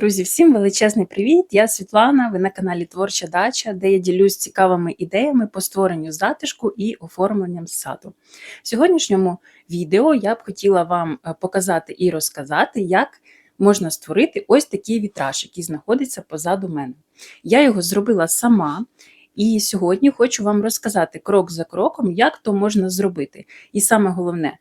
Друзі, всім величезний привіт! Я Світлана. Ви на каналі Творча Дача, де я ділюсь цікавими ідеями по створенню затишку і оформленням саду. В сьогоднішньому відео я б хотіла вам е, показати і розказати, як можна створити ось такий вітраж, який знаходиться позаду мене. Я його зробила сама. І сьогодні хочу вам розказати крок за кроком, як то можна зробити. І саме головне,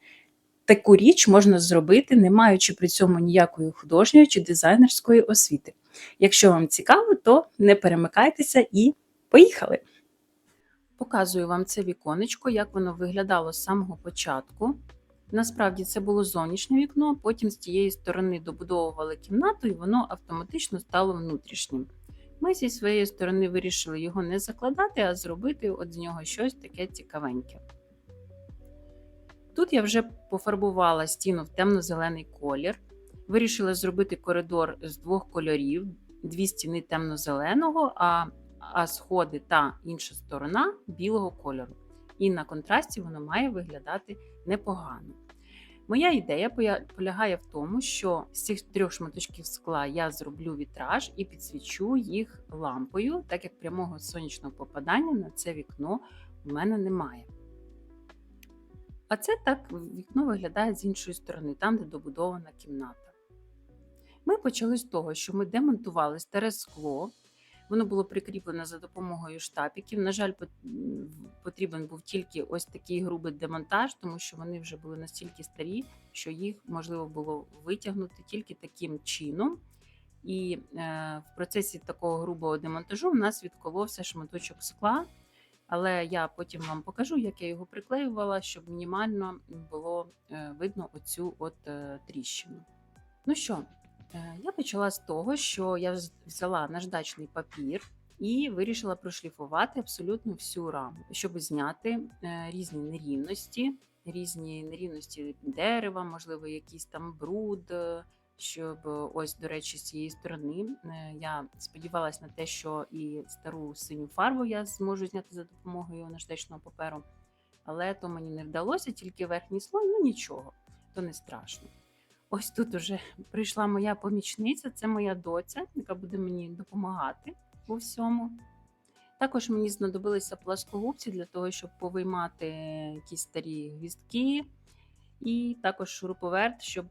таку річ можна зробити, не маючи при цьому ніякої художньої чи дизайнерської освіти. Якщо вам цікаво, то не перемикайтеся і поїхали! Показую вам це віконечко, як воно виглядало з самого початку. Насправді це було зовнішнє вікно, потім з тієї сторони добудовували кімнату, і воно автоматично стало внутрішнім. Ми зі своєї сторони вирішили його не закладати, а зробити от з нього щось таке цікавеньке. Тут я вже пофарбувала стіну в темно-зелений колір. Вирішила зробити коридор з двох кольорів: дві стіни темно-зеленого, а, а сходи та інша сторона білого кольору. І на контрасті воно має виглядати непогано. Моя ідея полягає в тому, що з цих трьох шматочків скла я зроблю вітраж і підсвічу їх лампою, так як прямого сонячного попадання на це вікно у мене немає. А це так вікно виглядає з іншої сторони, там, де добудована кімната. Ми почали з того, що ми демонтували старе скло. Воно було прикріплено за допомогою штапіків. На жаль, потрібен був тільки ось такий грубий демонтаж, тому що вони вже були настільки старі, що їх можливо було витягнути тільки таким чином. І е, в процесі такого грубого демонтажу в нас відколовся шматочок скла. Але я потім вам покажу, як я його приклеювала, щоб мінімально було е, видно оцю от е, тріщину. Ну що, е, я почала з того, що я взяла наждачний папір і вирішила прошліфувати абсолютно всю раму, щоб зняти різні нерівності, різні нерівності дерева, можливо, якийсь там бруд щоб ось, до речі, з цієї сторони е, я сподівалася на те, що і стару синю фарбу я зможу зняти за допомогою наждачного паперу, але то мені не вдалося, тільки верхній слой, ну нічого, то не страшно. Ось тут уже прийшла моя помічниця, це моя доця, яка буде мені допомагати у всьому. Також мені знадобилися пласкогубці для того, щоб повиймати якісь старі гвіздки, і також шуруповерт, щоб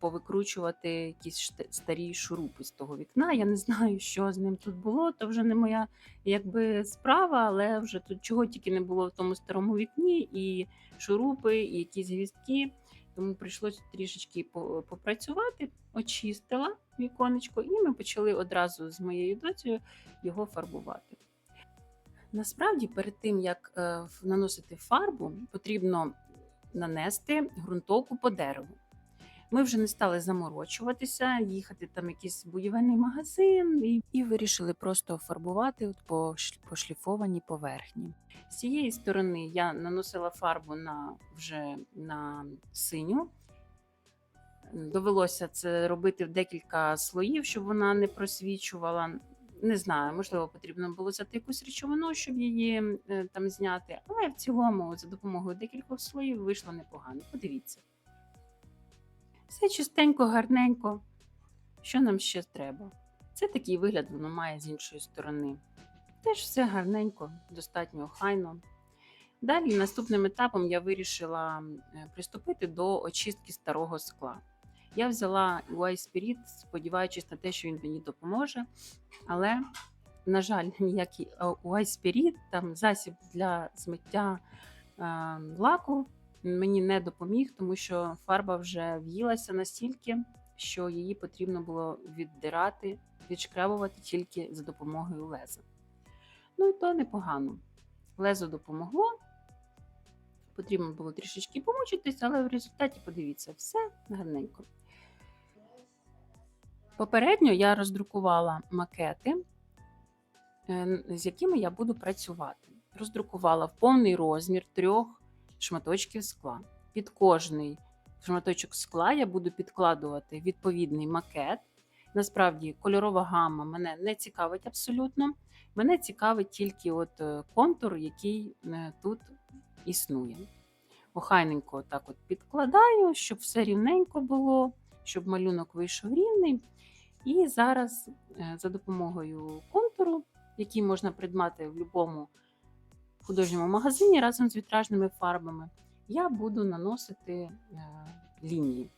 повикручувати якісь старі шурупи з того вікна. Я не знаю, що з ним тут було, то вже не моя якби справа, але вже тут чого тільки не було в тому старому вікні, і шурупи, і якісь гвіздки. Тому прийшлося трішечки попрацювати, очистила віконечко, і ми почали одразу з моєю доцею його фарбувати. Насправді, перед тим як е, наносити фарбу, потрібно нанести ґрунтовку по дереву. Ми вже не стали заморочуватися, їхати там якийсь будівельний магазин і і вирішили просто фарбувати от по пошліфованій поверхні. З цієї сторони я наносила фарбу на вже на синю. Довелося це робити в декілька слоїв, щоб вона не просвічувала. Не знаю, можливо, потрібно було взяти якусь речовину, щоб її е, там зняти. Але в цілому, за допомогою декількох слоїв вийшло непогано. Подивіться. Все чистенько, гарненько. Що нам ще треба? Це такий вигляд воно має з іншої сторони. Теж все гарненько, достатньо охайно. Далі, наступним етапом, я вирішила приступити до очистки старого скла. Я взяла UI Spirit, сподіваючись на те, що він мені допоможе. Але, на жаль, ніякий UI Spirit, там засіб для змиття е, лаку мені не допоміг, тому що фарба вже в'їлася настільки, що її потрібно було віддирати, відшкребувати тільки за допомогою леза. Ну і то непогано. Лезо допомогло. Потрібно було трішечки помучитись, але в результаті, подивіться, все гарненько. Попередньо я роздрукувала макети, е, з якими я буду працювати. Роздрукувала в повний розмір трьох шматочків скла. Під кожний шматочок скла я буду підкладувати відповідний макет. Насправді, кольорова гама мене не цікавить абсолютно. Мене цікавить тільки от е, контур, який е, тут існує. Охайненько так от підкладаю, щоб все рівненько було, щоб малюнок вийшов рівний. І зараз е, за допомогою контуру, який можна придбати в будь-якому художньому магазині разом з вітражними фарбами, я буду наносити е, лінії.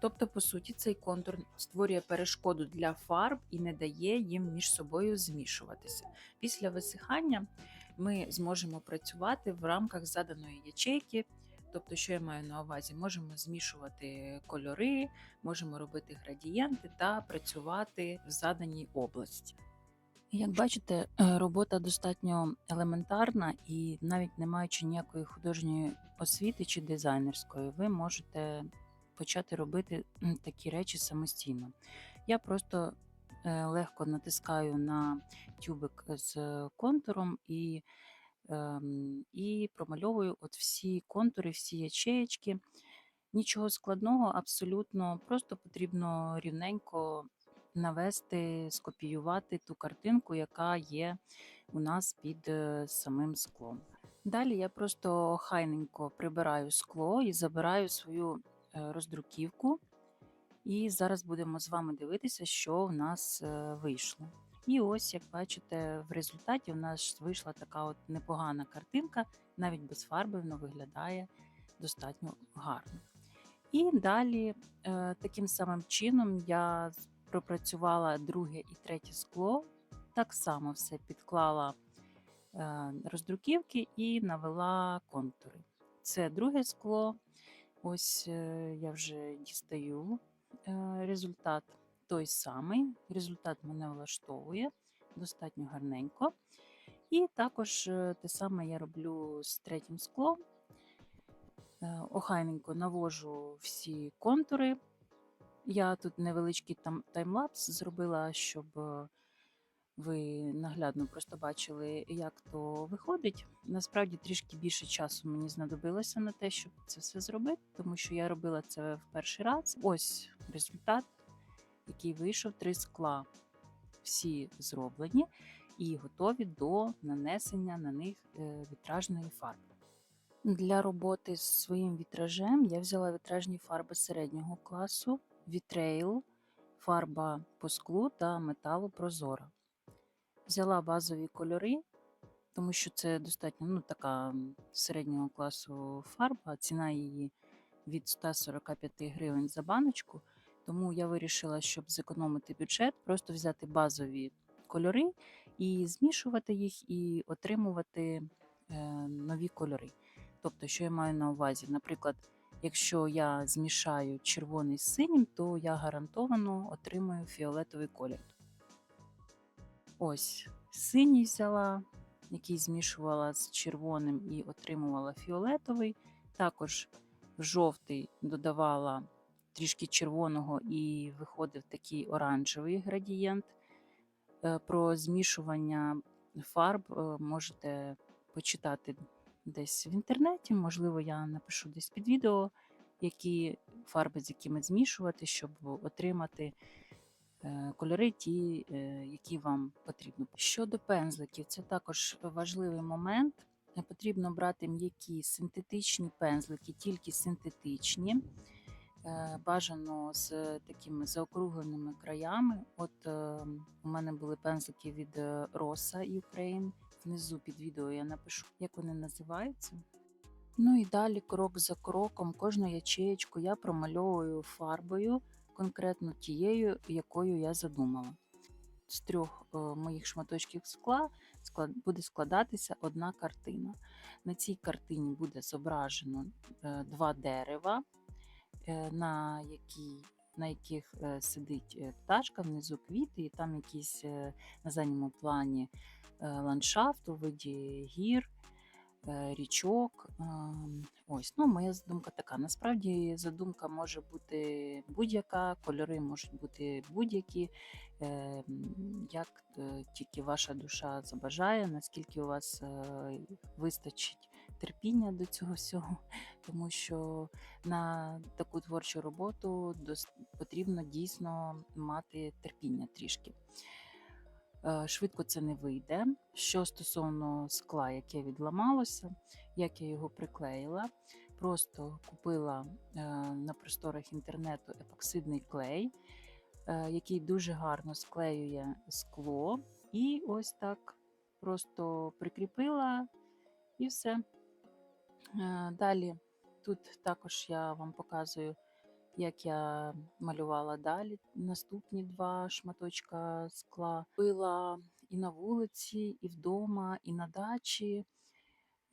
Тобто, по суті, цей контур створює перешкоду для фарб і не дає їм між собою змішуватися. Після висихання ми зможемо працювати в рамках заданої ячейки. Тобто, що я маю на увазі, можемо змішувати кольори, можемо робити градієнти та працювати в заданій області. Як бачите, е, робота достатньо елементарна і навіть не маючи ніякої художньої освіти чи дизайнерської, ви можете почати робити такі речі самостійно. Я просто е, легко натискаю на тюбик з контуром і, і промальовую от всі контури, всі ячеєчки. Нічого складного, абсолютно, просто потрібно рівненько навести, скопіювати ту картинку, яка є у нас під е, самим склом. Далі я просто хайненько прибираю скло і забираю свою е, роздруківку. І зараз будемо з вами дивитися, що в нас е, вийшло. І ось, як бачите, в результаті в нас вийшла така от непогана картинка, навіть без фарби воно виглядає достатньо гарно. І далі е, таким самим чином я пропрацювала друге і третє скло. Так само все підклала е, роздруківки і навела контури. Це друге скло. Ось е, я вже дістаю результат той самий. Результат мене влаштовує достатньо гарненько. І також е, те саме я роблю з третім склом. Е, Охайненько навожу всі контури. Я тут невеличкий таймлапс зробила, щоб е, ви наглядно просто бачили, як то виходить. Насправді трішки більше часу мені знадобилося на те, щоб це все зробити, тому що я робила це в перший раз. Ось результат, який вийшов три скла. Всі зроблені і готові до нанесення на них е, вітражної фарби. Для роботи з своїм вітражем я взяла вітражні фарби середнього класу, вітрейл, фарба по склу та металу прозора. Взяла базові кольори, тому що це достатньо ну, така середнього класу фарба, ціна її від 145 гривень за баночку. Тому я вирішила, щоб зекономити бюджет, просто взяти базові кольори і змішувати їх, і отримувати е, нові кольори. Тобто, що я маю на увазі? Наприклад, якщо я змішаю червоний з синім, то я гарантовано отримую фіолетовий колір. Ось синій взяла, який змішувала з червоним і отримувала фіолетовий. Також в жовтий додавала трішки червоного і виходив такий оранжевий градієнт. Е, Про змішування фарб е, можете почитати десь в інтернеті. Можливо, я напишу десь під відео, які фарби з якими змішувати, щоб отримати е, кольори, ті, які вам потрібно. Щодо пензликів, це також важливий момент. Потрібно брати м'які синтетичні пензлики, тільки синтетичні. Е, Бажано з такими заокругленими краями. От е, у мене були пензлики від е, Rosa Ukraine. Внизу під відео я напишу, як вони називаються. Ну і далі, крок за кроком, кожну ячеєчку я промальовую фарбою, конкретно тією, якою я задумала. З трьох е, моїх шматочків скла склад- буде складатися одна картина. На цій картині буде зображено е, два дерева, е, на, якій, на яких е, сидить е, пташка, внизу квіти, і там якісь е, на задньому плані е, ландшафт у виді гір, е, річок. Ем, Ось, ну, моя задумка така. Насправді задумка може бути будь-яка, кольори можуть бути будь-які, е, як е, тільки ваша душа забажає, наскільки у вас е, вистачить терпіння до цього всього, тому що на таку творчу роботу потрібно дійсно мати терпіння трішки. Е, Швидко це не вийде. Що стосовно скла, яке відламалося, як я його приклеїла, просто купила е, на просторах інтернету епоксидний клей, е, який дуже гарно склеює скло. І ось так просто прикріпила і все. Е, Далі тут також я вам показую, як я малювала далі наступні два шматочка скла. Пила і на вулиці, і вдома, і на дачі.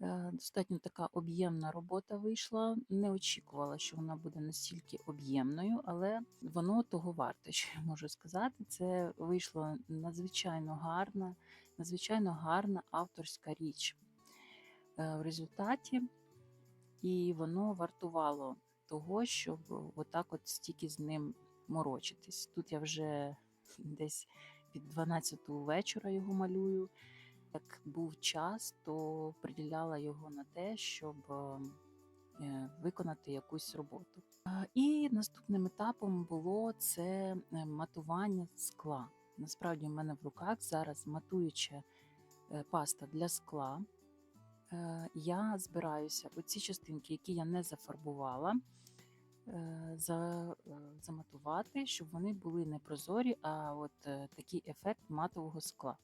Е, Достатньо така об'ємна робота вийшла. Не очікувала, що вона буде настільки об'ємною, але воно того варте, що я можу сказати. Це вийшло надзвичайно гарна, надзвичайно гарна авторська річ е, в результаті, і воно вартувало того, щоб отак от стільки з ним морочитись. Тут я вже десь від 12 вечора його малюю. Як був час, то приділяла його на те, щоб е, виконати якусь роботу. І наступним етапом було це е, матування скла. Насправді, в мене в руках зараз матуюча е, паста для скла. Е, Я збираюся оці частинки, які я не зафарбувала, е, е, заматувати, щоб вони були не прозорі, а от такий ефект матового скла.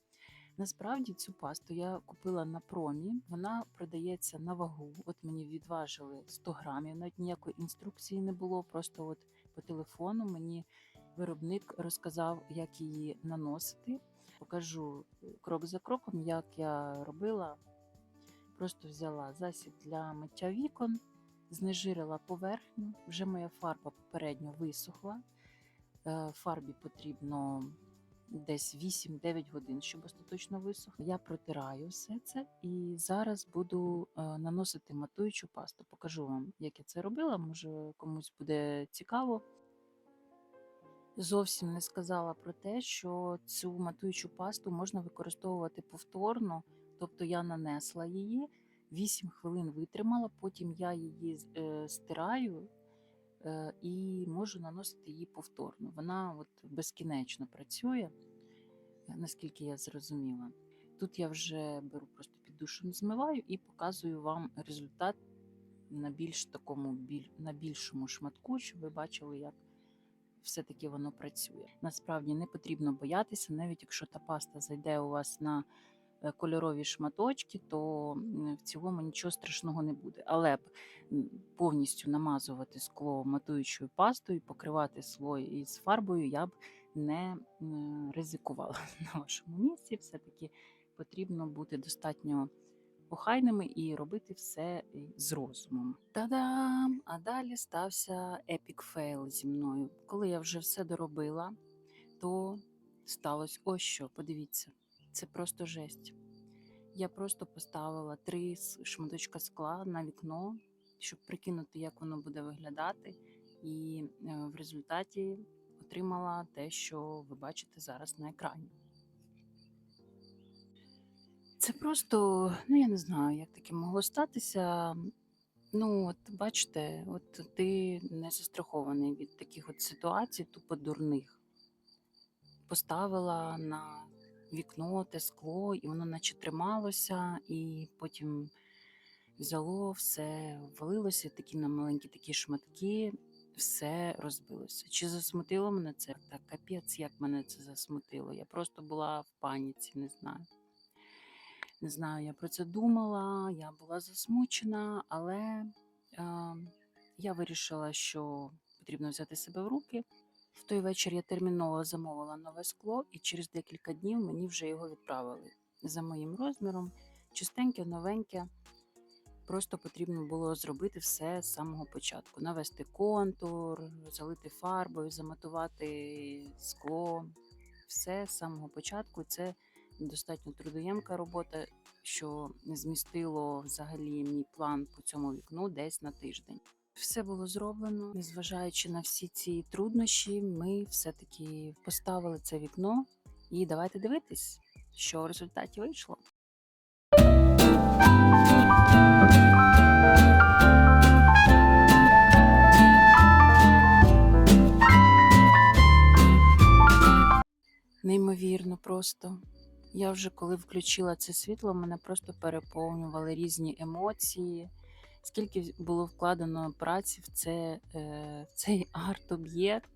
Насправді цю пасту я купила на промі. Вона продається на вагу. От мені відважили 100 грамів, навіть ніякої інструкції не було. Просто от по телефону мені виробник розказав, як її наносити. Покажу крок за кроком, як я робила. Просто взяла засіб для миття вікон, знежирила поверхню. Вже моя фарба попередньо висохла. Е, Фарбі потрібно десь 8-9 годин, щоб остаточно висохла. Я протираю все це і зараз буду е, наносити матуючу пасту. Покажу вам, як я це робила. Може комусь буде цікаво. Зовсім не сказала про те, що цю матуючу пасту можна використовувати повторно. Тобто я нанесла її, 8 хвилин витримала, потім я її е, стираю е, і можу наносити її повторно. Вона от безкінечно працює, наскільки я зрозуміла. Тут я вже беру просто під душем, змиваю і показую вам результат на більш такому на більшому шматку, щоб ви бачили, як все-таки воно працює. Насправді не потрібно боятися, навіть якщо та паста зайде у вас на кольорові шматочки, то в цілому нічого страшного не буде. Але б повністю намазувати скло матуючою пастою, покривати слой із фарбою, я б не ризикувала на вашому місці. Все-таки потрібно бути достатньо охайними і робити все е, з розумом. Та-дам! А далі стався епік фейл зі мною. Коли я вже все доробила, то сталося ось що. Подивіться, це просто жесть. Я просто поставила три шматочка скла на вікно, щоб прикинути, як воно буде виглядати, і е, в результаті отримала те, що ви бачите зараз на екрані. Це просто, ну я не знаю, як таке могло статися. Ну, от бачите, от ти не застрахований від таких от ситуацій, тупо дурних. Поставила на вікно те скло, і воно наче трималося, і потім взяло все, валилося такі на маленькі такі шматки, все розбилося. Чи засмутило мене це? Та капець, як мене це засмутило. Я просто була в паніці, не знаю. Не знаю, я про це думала, я була засмучена, але е, я вирішила, що потрібно взяти себе в руки. В той вечір я терміново замовила нове скло, і через декілька днів мені вже його відправили за моїм розміром. Чистеньке, новеньке. Просто потрібно було зробити все з самого початку: навести контур, залити фарбою, заматувати скло. Все з самого початку. Це достатньо трудоємка робота, що змістило взагалі мій план по цьому вікну десь на тиждень. Все було зроблено, незважаючи на всі ці труднощі, ми все-таки поставили це вікно і давайте дивитись, що в результаті вийшло. Неймовірно просто. Я вже коли включила це світло, мене просто переповнювали різні емоції. Скільки було вкладено праці в, це, е, в цей арт-об'єкт.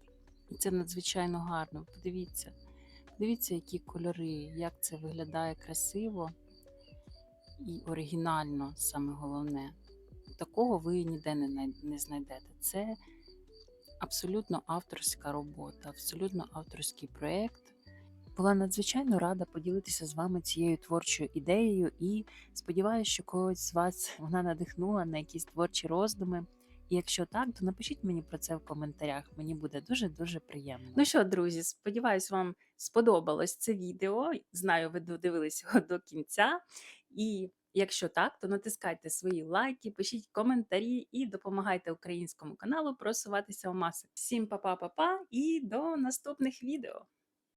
І це надзвичайно гарно. Подивіться, подивіться, які кольори, як це виглядає красиво і оригінально, саме головне. Такого ви ніде не, не знайдете. Це абсолютно авторська робота, абсолютно авторський проєкт. Була надзвичайно рада поділитися з вами цією творчою ідеєю і сподіваюся, що когось з вас вона надихнула на якісь творчі роздуми. І якщо так, то напишіть мені про це в коментарях. Мені буде дуже дуже приємно. Ну що, друзі, сподіваюсь, вам сподобалось це відео. Знаю, ви додивились його до кінця. І якщо так, то натискайте свої лайки, пишіть коментарі і допомагайте українському каналу просуватися у маси. Всім па-па-па-па і до наступних відео!